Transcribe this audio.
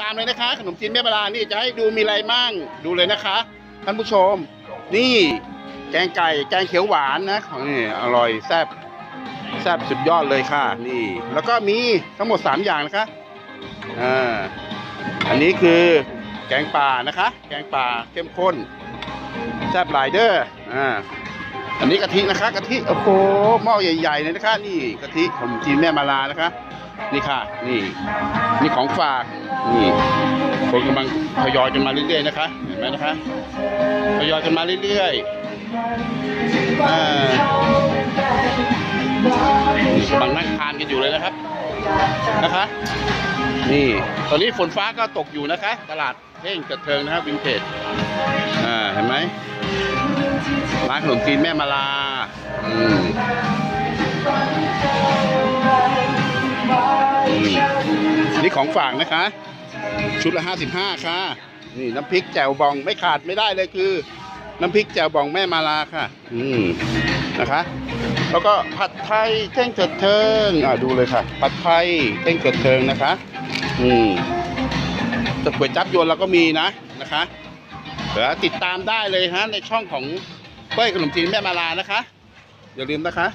ตามเลยนะคะ ขนมจีนแม่มาลานี่จะให้ดูมีอะไรมั่งดูเลยนะคะ ท่านผู้ชม นี่แกงไก่แกงเขียวหวานนะของนี่อร่อยแซ่บแซ่บสุดยอดเลยค่ะ นี่ แล้วก็มีทั้งหมด 3 อย่างนะคะอ่าอันนี้คือแกงป่านะคะ แกงป่าเข้มข้นแซ่บหลายเด้ออ่าอันนี้กะทินะคะกะทิโอ้โหหม้อใหญ่ๆเลยนะคะ นี่กะทิขนมจีนแม่มาลานะคะ นี่ค่ะ นี่นี่ของฝากนี่คนกำลังทยอยกันมาเรื่อยๆนะคะเห็นไหมนะคะทยอยกันมาเรื่อยๆอ่านี่กำลังนั่งทานกันอยู่เลยนะครับนะคะ นี่ตอนนี้ฝนฟ้าก็ตกอยู่นะคะ ตลาดเท่งกระเทิงนะครับวินเทจอ่าเห็นไหมร้านขนมจีนแม่มาลาอืม นี่ของฝากนะคะ ชุดละห้าสิบห้าค่ะ นี่น้ำพริกแจ่วบองไม่ขาดไม่ได้เลยคือ น้ำพริกแจ่วบองแม่มาลาค่ะ อืมนะคะ แล้วก็ผัดไทยเท่งเกิดเทิงอ่าดูเลยค่ะ ผัดไทยเท่งเกิดเทิงนะคะ อืมแตะก๋วยจับยวนเราก็มีนะนะคะเดี๋ยวติดตามได้เลยฮะในช่องของเป้ยขนมจีนแม่มาลานะคะ อย่าลืมนะคะ